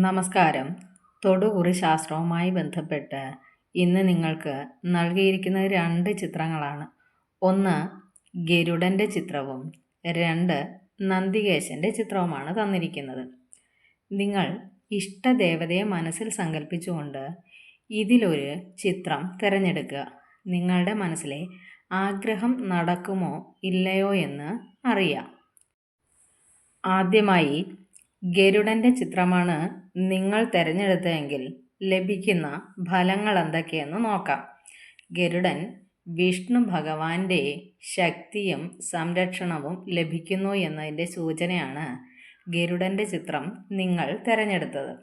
നമസ്കാരം. തൊടുകുറി ശാസ്ത്രവുമായി ബന്ധപ്പെട്ട് ഇന്ന് നിങ്ങൾക്ക് നൽകിയിരിക്കുന്ന രണ്ട് ചിത്രങ്ങളാണ്. ഒന്ന് ഗരുഡന്റെ ചിത്രവും രണ്ട് നന്ദികേശന്റെ ചിത്രവുമാണ് തന്നിരിക്കുന്നത്. നിങ്ങൾ ഇഷ്ടദേവതയെ മനസ്സിൽ സങ്കല്പിച്ചുകൊണ്ട് ഇതിലൊരു ചിത്രം തിരഞ്ഞെടുക്കുക. നിങ്ങളുടെ മനസ്സിലെ ആഗ്രഹം നടക്കുമോ ഇല്ലയോ എന്ന് അറിയാം ആദ്യമായി ഗരുഡന്റെ ചിത്രമാണ് നിങ്ങൾ തിരഞ്ഞെടുത്തതെങ്കിൽ ലഭിക്കുന്ന ഫലങ്ങൾ എന്തൊക്കെയെന്ന് നോക്കാം. ഗരുഡൻ വിഷ്ണു ഭഗവാന്റെ ശക്തിയും സംരക്ഷണവും ലഭിക്കുന്നു എന്നതിന്റെ സൂചനയാണ് ഗരുഡന്റെ ചിത്രം നിങ്ങൾ തിരഞ്ഞെടുത്തത്.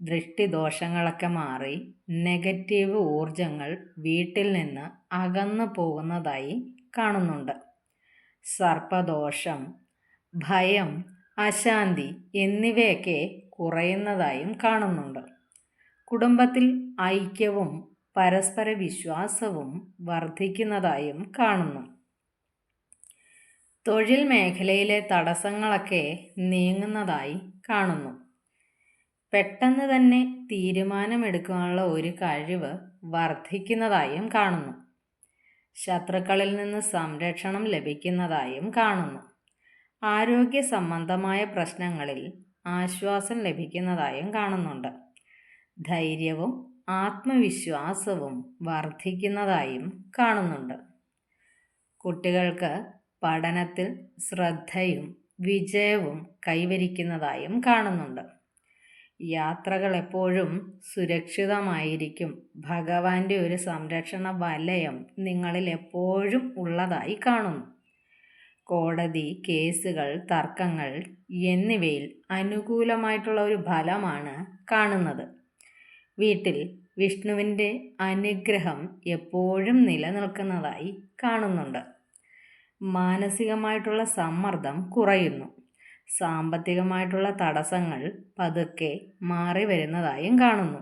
ദൃഷ്ടിദോഷങ്ങളൊക്കെ മാറി നെഗറ്റീവ് ഊർജങ്ങൾ വീട്ടിൽ നിന്ന് അകന്നു പോകുന്നതായി കാണുന്നുണ്ട്. സർപ്പദോഷം ഭയം അശാന്തി എന്നിവയൊക്കെ കുറയുന്നതായും കാണുന്നുണ്ട്. കുടുംബത്തിൽ ഐക്യവും പരസ്പര വിശ്വാസവും വർദ്ധിക്കുന്നതായും കാണുന്നു. തൊഴിൽ മേഖലയിലെ തടസ്സങ്ങളൊക്കെ നീങ്ങുന്നതായി കാണുന്നു. പെട്ടെന്ന് തന്നെ തീരുമാനമെടുക്കാനുള്ള ഒരു കഴിവ് വർദ്ധിക്കുന്നതായും കാണുന്നു. ശത്രുക്കളിൽ നിന്ന് സംരക്ഷണം ലഭിക്കുന്നതായും കാണുന്നു. ആരോഗ്യ സംബന്ധമായ പ്രശ്നങ്ങളിൽ ആശ്വാസം ലഭിക്കുന്നതായും കാണുന്നുണ്ട്. ധൈര്യവും ആത്മവിശ്വാസവും വർദ്ധിക്കുന്നതായും കാണുന്നുണ്ട്. കുട്ടികൾക്ക് പഠനത്തിൽ ശ്രദ്ധയും വിജയവും കൈവരിക്കുന്നതായും കാണുന്നുണ്ട്. യാത്രകൾ എപ്പോഴും സുരക്ഷിതമായിരിക്കും. ഭഗവാന്റെ ഒരു സംരക്ഷണ വലയം നിങ്ങളിൽ എപ്പോഴും ഉള്ളതായി കാണുന്നു. കോടതി കേസുകൾ തർക്കങ്ങൾ എന്നിവയിൽ അനുകൂലമായിട്ടുള്ള ഒരു ഫലമാണ് കാണുന്നത്. വീട്ടിൽ വിഷ്ണുവിന്റെ അനുഗ്രഹം എപ്പോഴും നിലനിൽക്കുന്നതായി കാണുന്നുണ്ട്. മാനസികമായിട്ടുള്ള സമ്മർദ്ദം കുറയുന്നു. സാമ്പത്തികമായിട്ടുള്ള തടസ്സങ്ങൾ പതുക്കെ മാറി വരുന്നതായും കാണുന്നു.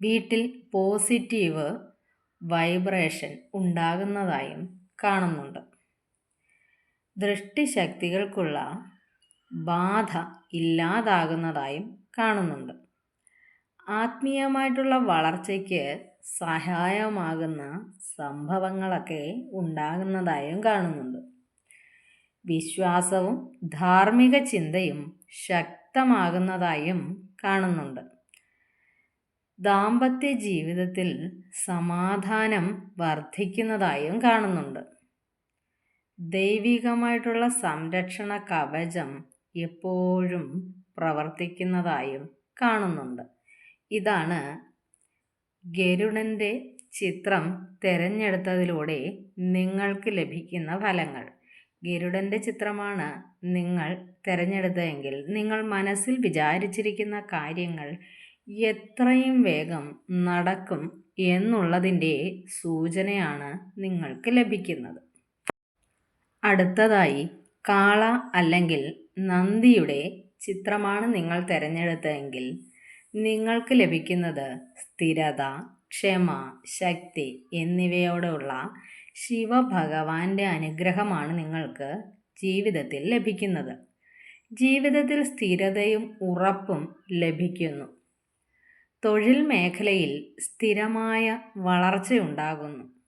വീട്ടിൽ പോസിറ്റീവ് വൈബ്രേഷൻ ഉണ്ടാകുന്നതായും കാണുന്നുണ്ട്. ദൃഷ്ടിശക്തികൾക്കുള്ള ബാധ ഇല്ലാതാകുന്നതായും കാണുന്നുണ്ട്. ആത്മീയമായിട്ടുള്ള വളർച്ചയ്ക്ക് സഹായമാകുന്ന സംഭവങ്ങളൊക്കെ ഉണ്ടാകുന്നതായും കാണുന്നുണ്ട്. വിശ്വാസവും ധാർമ്മിക ചിന്തയും ശക്തമാകുന്നതായും കാണുന്നുണ്ട്. ദാമ്പത്യ ജീവിതത്തിൽ സമാധാനം വർദ്ധിക്കുന്നതായും കാണുന്നുണ്ട്. ദൈവികമായിട്ടുള്ള സംരക്ഷണ കവചം എപ്പോഴും പ്രവർത്തിക്കുന്നതായും കാണുന്നുണ്ട്. ഇതാണ് ഗരുഡന്റെ ചിത്രം തിരഞ്ഞെടുത്തതിലൂടെ നിങ്ങൾക്ക് ലഭിക്കുന്ന ഫലങ്ങൾ. ഗരുഡന്റെ ചിത്രമാണ് നിങ്ങൾ തിരഞ്ഞെടുത്തതെങ്കിൽ നിങ്ങൾ മനസ്സിൽ വിചാരിച്ചിരിക്കുന്ന കാര്യങ്ങൾ എത്രയും വേഗം നടക്കും എന്നുള്ളതിന്റെ സൂചനയാണ് നിങ്ങൾക്ക് ലഭിക്കുന്നത്. അടുത്തതായി കാള അല്ലെങ്കിൽ നന്ദിയുടെ ചിത്രമാണ് നിങ്ങൾ തിരഞ്ഞെടുത്തതെങ്കിൽ നിങ്ങൾക്ക് ലഭിക്കുന്നത് സ്ഥിരത ക്ഷമ ശക്തി എന്നിവയോടുള്ള ശിവഭഗവാന്റെ അനുഗ്രഹമാണ് നിങ്ങൾക്ക് ജീവിതത്തിൽ ലഭിക്കുന്നത്. ജീവിതത്തിൽ സ്ഥിരതയും ഉറപ്പും ലഭിക്കുന്നു. തൊഴിൽ മേഖലയിൽ സ്ഥിരമായ വളർച്ചയുണ്ടാകുന്നു.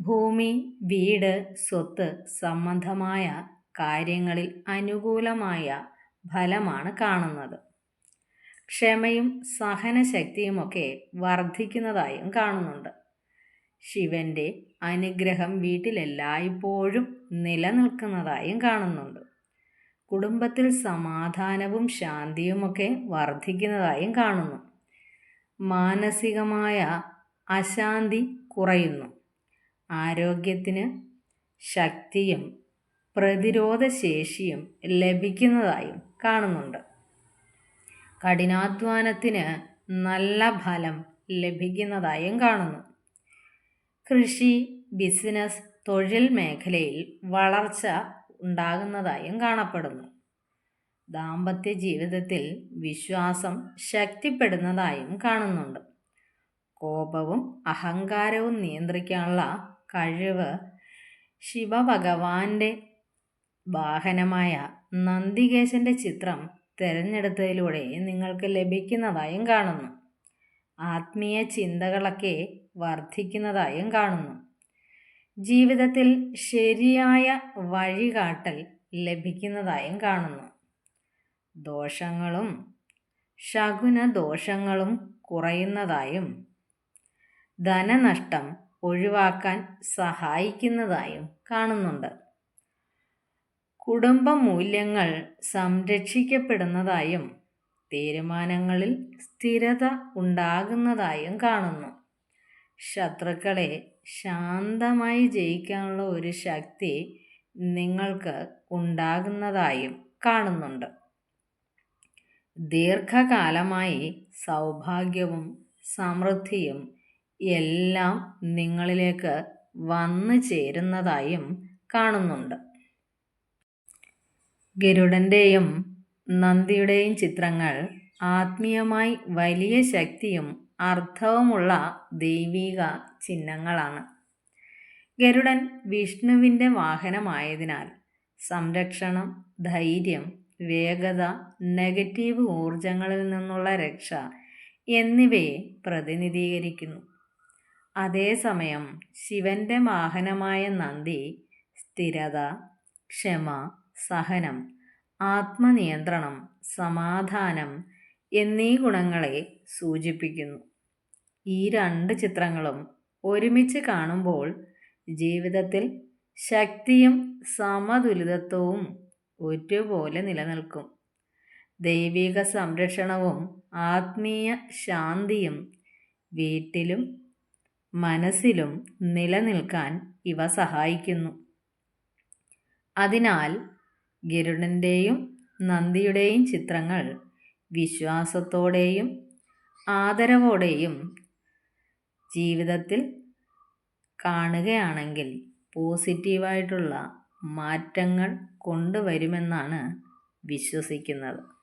ഭൂമി വീട് സ്വത്ത് സംബന്ധമായ കാര്യങ്ങളിൽ അനുകൂലമായ ഫലമാണ് കാണുന്നത്. ക്ഷമയും സഹനശക്തിയുമൊക്കെ വർദ്ധിക്കുന്നതായും കാണുന്നുണ്ട്. ശിവന്റെ അനുഗ്രഹം വീട്ടിലെല്ലായ്പ്പോഴും നിലനിൽക്കുന്നതായും കാണുന്നുണ്ട്. കുടുംബത്തിൽ സമാധാനവും ശാന്തിയുമൊക്കെ വർദ്ധിക്കുന്നതായും കാണുന്നു. മാനസികമായ അശാന്തി കുറയുന്നു. ആരോഗ്യത്തിന് ശക്തിയും പ്രതിരോധശേഷിയും ലഭിക്കുന്നതായും കാണുന്നുണ്ട്. കഠിനാധ്വാനത്തിന് നല്ല ഫലം ലഭിക്കുന്നതായും കാണുന്നു. കൃഷി ബിസിനസ് തൊഴിൽ മേഖലയിൽ വളർച്ച ഉണ്ടാകുന്നതായും കാണപ്പെടുന്നു. ദാമ്പത്യ ജീവിതത്തിൽ വിശ്വാസം ശക്തിപ്പെടുന്നതായും കാണുന്നുണ്ട്. കോപവും അഹങ്കാരവും നിയന്ത്രിക്കാനുള്ള കഴിവ്. ശിവഭഗവാന്റെ വാഹനമായ നന്ദികേശന്റെ ചിത്രം തിരഞ്ഞെടുത്തതിലൂടെ നിങ്ങൾക്ക് ലഭിക്കുന്നതായും കാണുന്നു. ആത്മീയ ചിന്തകളൊക്കെ വർദ്ധിക്കുന്നതായും കാണുന്നു. ജീവിതത്തിൽ ശരിയായ വഴികാട്ടൽ ലഭിക്കുന്നതായും കാണുന്നു. ദോഷങ്ങളും ശകുന ദോഷങ്ങളും കുറയുന്നതായും ധനനഷ്ടം ഒഴിവാക്കാൻ സഹായിക്കുന്നതായും കാണുന്നുണ്ട്. കുടുംബ മൂല്യങ്ങൾ സംരക്ഷിക്കപ്പെടുന്നതായും തീരുമാനങ്ങളിൽ സ്ഥിരത ഉണ്ടാകുന്നതായും കാണുന്നു. ശത്രുക്കളെ ശാന്തമായി ജയിക്കാനുള്ള ഒരു ശക്തി നിങ്ങൾക്ക് ഉണ്ടാകുന്നതായും കാണുന്നുണ്ട്. ദീർഘകാലമായി സൗഭാഗ്യവും സമൃദ്ധിയും എല്ലാം നിങ്ങളിലേക്ക് വന്നു ചേരുന്നതായും കാണുന്നുണ്ട്. ഗരുഡന്റെയും നന്ദിയുടെയും ചിത്രങ്ങൾ ആത്മീയമായി വലിയ ശക്തിയും അർത്ഥവുമുള്ള ദൈവിക ചിഹ്നങ്ങളാണ്. ഗരുഡൻ വിഷ്ണുവിന്റെ വാഹനമായതിനാൽ സംരക്ഷണം ധൈര്യം വേഗത നെഗറ്റീവ് ഊർജങ്ങളിൽ നിന്നുള്ള രക്ഷ എന്നിവയെ പ്രതിനിധീകരിക്കുന്നു. അതേസമയം ശിവന്റെ വാഹനമായ നന്ദി സ്ഥിരത ക്ഷമ സഹനം ആത്മനിയന്ത്രണം സമാധാനം എന്നീ ഗുണങ്ങളെ സൂചിപ്പിക്കുന്നു. ഈ രണ്ട് ചിത്രങ്ങളും ഒരുമിച്ച് കാണുമ്പോൾ ജീവിതത്തിൽ ശക്തിയും സമതുലിതത്വവും ഒരുപോലെ നിലനിൽക്കും. ദൈവിക സംരക്ഷണവും ആത്മീയ ശാന്തിയും വീട്ടിലും മനസ്സിലും നിലനിൽക്കാൻ ഇവ സഹായിക്കുന്നു. അതിനാൽ ഗരുഡന്റെയും നന്ദിയുടെയും ചിത്രങ്ങൾ വിശ്വാസത്തോടെയും ആദരവോടെയും ജീവിതത്തിൽ കാണുകയാണെങ്കിൽ പോസിറ്റീവായിട്ടുള്ള മാറ്റങ്ങൾ കൊണ്ടുവരുമെന്നാണ് വിശ്വസിക്കുന്നത്.